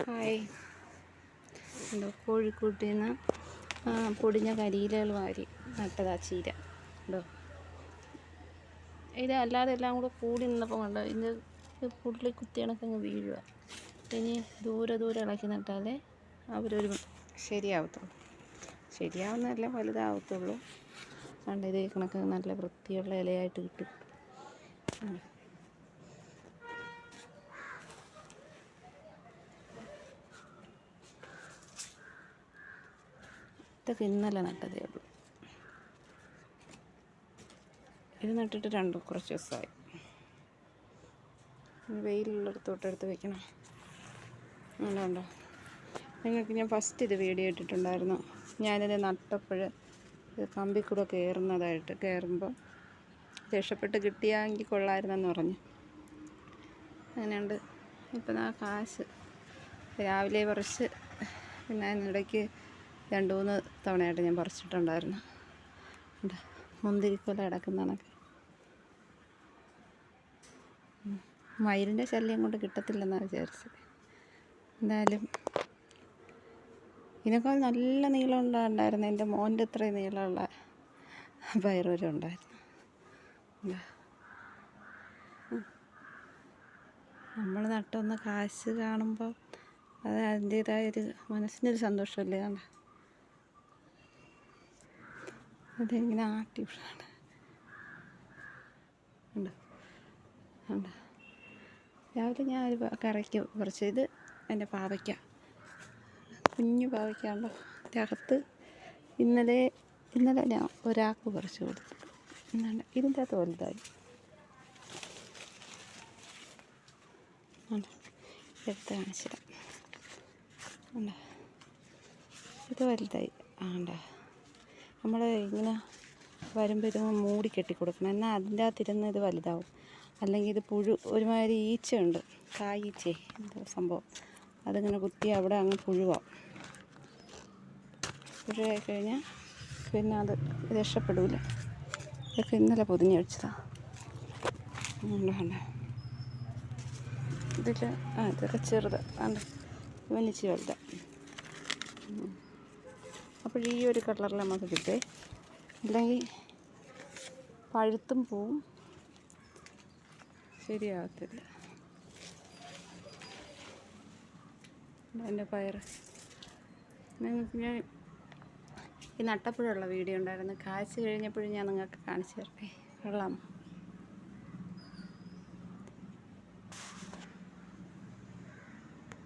Hi. എന്തോ കോഴിക്കൂട്ടിൽ നിന്ന് പൊടിഞ്ഞ കരിയിലകൾ വാരി നട്ടതാ ചീര. ഉണ്ടോ ഇത് അല്ലാതെ എല്ലാം കൂടെ കൂടി നിന്നപ്പോൾ കണ്ടോ ഇത് പുള്ളി കുത്തി കണക്കങ്ങ് വീഴുക ഇനി ദൂരെ ദൂരെ ഇളക്കി നട്ടാലേ അവരൊരു ശരിയാവത്തുള്ളൂ. ശരിയാവുന്നതല്ല വലുതാവത്തുള്ളൂ. കണ്ട് ഇത് കണക്ക് നല്ല വൃത്തിയുള്ള ഇലയായിട്ട് കിട്ടും. ഇതൊക്കെ ഇന്നലെ നട്ടതേ ഉള്ളൂ. ഇത് നട്ടിട്ട് രണ്ട് കുറച്ച് ദിവസമായി. ഇനി വെയിലുള്ളിടത്തോട്ട് വെക്കണം. ഉണ്ടോ നിങ്ങൾക്ക് ഞാൻ ഫസ്റ്റ് ഇത് വീഡിയോ ഇട്ടിട്ടുണ്ടായിരുന്നു. ഞാനിത് നട്ടപ്പോൾ ഇത് കമ്പിക്കൂടെ കൂടെ കയറുന്നതായിട്ട് കയറുമ്പോൾ രക്ഷപ്പെട്ട് കിട്ടിയാങ്കിൽ കൊള്ളായിരുന്നെന്ന് പറഞ്ഞു. അങ്ങനെയുണ്ട്. ഇപ്പം ആ കാശ്. രാവിലെ കുറച്ച് പിന്നെ അതിനിടയ്ക്ക് രണ്ട് മൂന്ന് തവണയായിട്ട് ഞാൻ പറിച്ചിട്ടുണ്ടായിരുന്നു. മുന്തിരിക്കൊല മുന്തിരിക്കൊല കിടക്കുന്നതൊക്കെ മയിലിന്റെ ശല്യം കൊണ്ട് കിട്ടത്തില്ലെന്നാണ് വിചാരിച്ചത്. എന്തായാലും ഇതിനേക്കാൾ നല്ല നീളം ഉണ്ടായിരുന്നു എന്റെ മോന്റെ ഇത്രയും നീളമുള്ള പയറുവരെ ഉണ്ടായിരുന്നു. നമ്മൾ നട്ടൊന്ന് കാശ് കാണുമ്പോൾ അത് അതിന്റേതായ ഒരു മനസ്സിനൊരു സന്തോഷമല്ലേ കണ്ട അതിങ്ങനെ ആട്ടി ഉണ്ട് ഉണ്ട് രാവിലെ ഞാൻ ഒരു കറയ്ക്ക് കുറച്ച് ഇത് എന്റെ പാവയ്ക്ക. കുഞ്ഞു പാവയ്ക്കാണല്ലോ അതിനകത്ത് ഇന്നലെ ഇന്നലെ ഞാൻ ഒരാൾക്ക് കുറച്ച് കൊടുത്തു. എന്നാണ് ഇതിന്റെ അകത്ത് വലുതായി. എടുത്ത് കാണിച്ചിടാം ഇത് വലുതായി. ആണ്ട നമ്മൾ ഇങ്ങനെ വരുമ്പോൾ ഇത് മൂടി കെട്ടി കൊടുക്കണം എന്നാൽ അതിന്റെ അകത്തിരുന്ന് ഇത് വലുതാവും. അല്ലെങ്കിൽ ഇത് പുഴു ഒരുമാതിരി ഈച്ചയുണ്ട്. കായീച്ചേ എന്തോ സംഭവം. അതിങ്ങനെ കുത്തി അവിടെ അങ്ങ് പുഴുവാം. പുഴുവായി കഴിഞ്ഞാൽ പിന്നെ അത് രക്ഷപ്പെടില്ല ഇതൊക്കെ ഇന്നലെ പൊതിഞ്ഞ് വെച്ചതാണ് ഇതിൽ ആ ഇതൊക്കെ ചെറുത്. ആണ്ട് വനിച്ച് വലുത്. അപ്പോൾ ഈ ഒരു കളറിൽ നമുക്ക് കിട്ടേ. അല്ലെങ്കിൽ പഴുത്തും പോവും. ശരിയാകത്തില്ല എന്റെ പയർ നിങ്ങൾക്ക് ഞാൻ ഈ നട്ടപ്പോഴുള്ള വീഡിയോ ഉണ്ടായിരുന്നു. കാഴ്ച കഴിഞ്ഞപ്പോഴും ഞാൻ നിങ്ങൾക്ക് കാണിച്ചു തരട്ടെ. കൊള്ളാം.